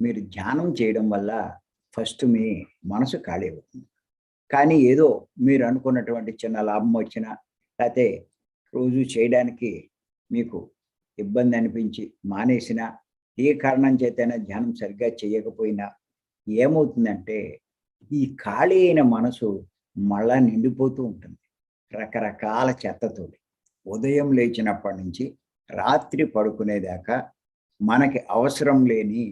మీరు ధ్యానం చేయడం వల్ల ఫస్ట్ మీ మనసు ఖాళీ అవుతుంది. కానీ ఏదో మీరు అనుకున్నటువంటి చిన్న లాభం వచ్చినా లేకపోతే రోజు చేయడానికి మీకు ఇబ్బంది అనిపించి మానేసినా ఏ కారణం చేతైనా ధ్యానం సరిగ్గా చేయకపోయినా ఏమవుతుందంటే ఈ ఖాళీ అయిన మనసు మళ్ళా నిండిపోతూ ఉంటుంది. రకరకాల చెత్తతోటి. ఉదయం లేచినప్పటి నుంచి రాత్రి పడుకునేదాకా మనకి అవసరం లేని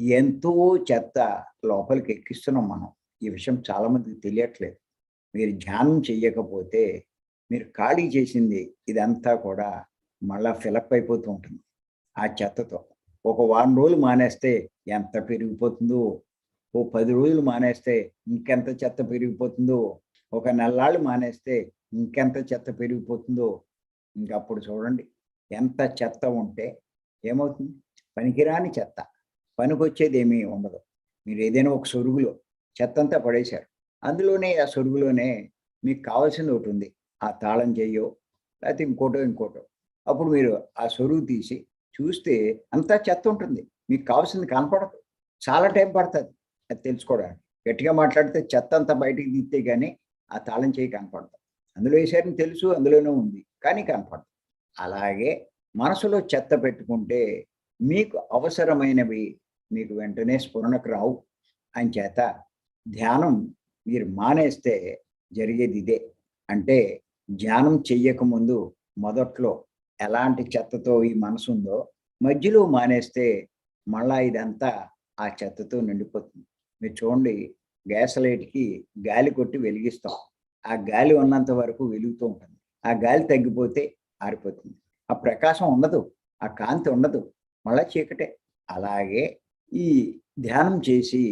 ఎంతో చెత్త లోపలికి ఎక్కిస్తున్నాం మనం. ఈ విషయం చాలామందికి తెలియట్లేదు. మీరు ధ్యానం చేయకపోతే మీరు ఖాళీ చేసింది ఇదంతా కూడా మళ్ళా ఫిలప్ అయిపోతూ ఉంటుంది ఆ చెత్తతో. ఒక వారం రోజులు మానేస్తే ఎంత పెరిగిపోతుందో ఓ పది రోజులు మానేస్తే ఇంకెంత చెత్త పెరిగిపోతుందో ఒక నెలలాళ్ళు మానేస్తే ఇంకెంత చెత్త పెరిగిపోతుందో ఇంకప్పుడు చూడండి. ఎంత చెత్త ఉంటే ఏమవుతుంది? పనికిరాని చెత్త. పనికొచ్చేది ఏమీ ఉండదు. మీరు ఏదైనా ఒక సొరుగులో చెత్త అంతా పడేశారు. అందులోనే ఆ సొరుగులోనే మీకు కావాల్సింది ఒకటి ఉంది. ఆ తాళం చెయ్యో లేకపోతే ఇంకోటో ఇంకోటో. అప్పుడు మీరు ఆ సొరుగు తీసి చూస్తే అంతా చెత్త ఉంటుంది. మీకు కావాల్సింది కనపడదు. చాలా టైం పడుతుంది. అది తెలుసుకోవడానికి. గట్టిగా మాట్లాడితే చెత్త అంతా బయటికి తీస్తే కానీ ఆ తాళం చేయి కనపడదు. అందులో వేసారని తెలుసు? అందులోనే ఉంది. కానీ కనపడదు. అలాగే మనసులో చెత్త పెట్టుకుంటే మీకు అవసరమైనవి మీకు వెంటనే స్ఫురణకు రావు. అని చేత ధ్యానం మీరు మానేస్తే జరిగేది ఇదే. అంటే ధ్యానం చెయ్యకముందు మొదట్లో ఎలాంటి చెత్తతో ఈ మనసు ఉందో మధ్యలో మానేస్తే మళ్ళా ఇదంతా ఆ చెత్తతో నిండిపోతుంది. మీరు చూడండి గ్యాస్ లైట్కి గాలి కొట్టి వెలిగిస్తాం. ఆ గాలి ఉన్నంత వరకు వెలుగుతూ ఉంటుంది. ఆ గాలి తగ్గిపోతే ఆరిపోతుంది. ఆ ప్రకాశం ఉండదు. ఆ కాంతి ఉండదు. మళ్ళా చీకటే. అలాగే ఈ ధ్యానం చేసి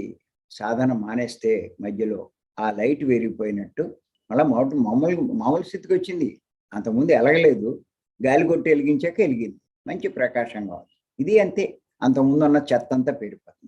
సాధన మానేస్తే మధ్యలో ఆ లైట్ వెరిగిపోయినట్టు మళ్ళీ మామూలు మామూలు మామూలు స్థితికి వచ్చింది. అంతకుముందు ఎలగలేదు. గాలి కొట్టి వెలిగించాక వెలిగింది. మంచి ప్రకాశంగా ఉంది ఇది అంతే. అంతకుముందు ఉన్న చెత్త అంతా పెరిగిపోతుంది